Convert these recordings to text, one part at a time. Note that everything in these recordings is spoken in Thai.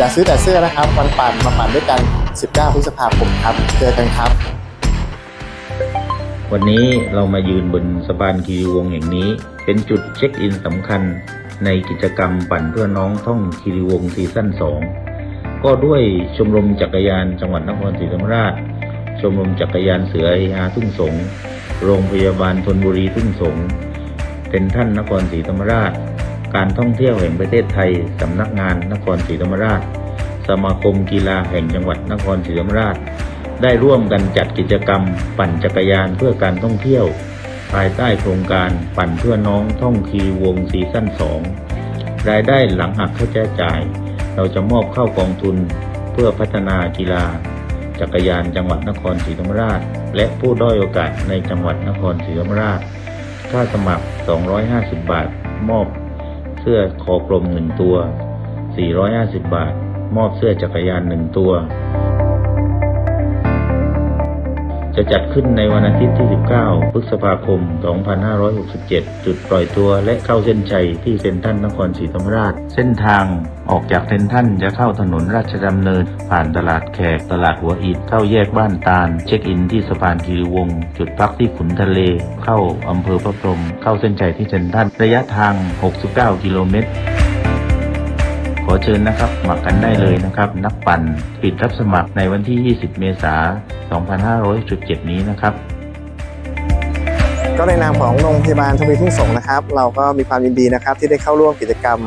อยากซื้อแต่เสื้อนะครับ วันปั่นมาปั่นด้วยกัน 19 พฤษภาคมครับ เจอกันครับ วันนี้เรามายืนบนสะพานคีรีวงศ์แห่งนี้ เป็นจุดเช็คอินสำคัญในกิจกรรมปั่นเพื่อน้องท่องคีรีวงศ์ซีซั่น 2 ก็ด้วยชมรมจักรยานจังหวัดนครศรีธรรมราช ชมรมจักรยานเสือเออาทุ่งสง โรงพยาบาลธนบุรีทุ่งสง เป็นท่านนครศรีธรรมราช การท่องเที่ยวแห่งประเทศไทย สำนักงานนครศรีธรรมราช สมาคมกีฬาแห่งจังหวัดนครศรีธรรมราช ได้ร่วมกันจัดกิจกรรม ปั่นจักรยานเพื่อการท่องเที่ยว ภายใต้โครงการปั่นเพื่อน้องท่องคีวงซีซั่น2รายได้หลังหักค่าใช้จ่าย เราจะมอบเข้ากองทุนเพื่อพัฒนากีฬา จักรยานจังหวัดนครศรีธรรมราช และผู้ด้อยโอกาสในจังหวัดนครศรีธรรมราช ค่าสมัคร 250 บาท มอบ เสื้อคอกลมหนึ่งตัว 450 บาท มอบเสื้อจักรยานหนึ่งตัว จะจัดขึ้นในวันอาทิตย์ที่ 19 พฤษภาคม 2567 จุดปล่อยตัวและเข้าเส้นชัยที่เซ็นทรัลนครศรีธรรมราช เส้นทางออกจากเซ็นทรัลจะเข้าถนนราชดำเนิน ผ่านตลาดแขก ตลาดหัวอิฐ เข้าแยกบ้านตาล เช็คอินที่สะพานคีรีวงศ์ จุดพักที่ขุนทะเล เข้าอำเภอพระพรหม เข้าเส้นชัยที่เซ็นทรัล ระยะทาง 69 กิโลเมตร ขอเชิญนะครับสมัครกันได้เลยนะครับ นักปั่นปิดรับสมัครในวันที่ 20 เมษายน 2567นี้นะครับก็ในนามของโรงพยาบาลทวีทุ่งสงนะครับ เราก็มีความยินดีนะครับ ที่ได้เข้าร่วมกิจกรรม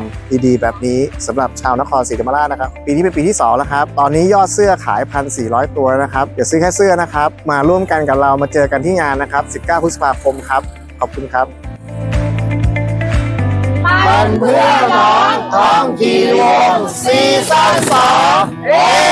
ดีๆแบบนี้สำหรับชาวนครศรีธรรมราชนะครับ ปีนี้เป็นปีที่2แล้วครับ ตอนนี้ยอดเสื้อขาย 1,400 ตัวนะครับอย่าซื้อแค่เสื้อนะครับ มาร่วมกันกับเรามาเจอกันที่งานนะครับ 19 พฤษภาคมครับ ขอบคุณครับ ปั่นเพื่อน้องท้องกีวงซีซั่นสองเอ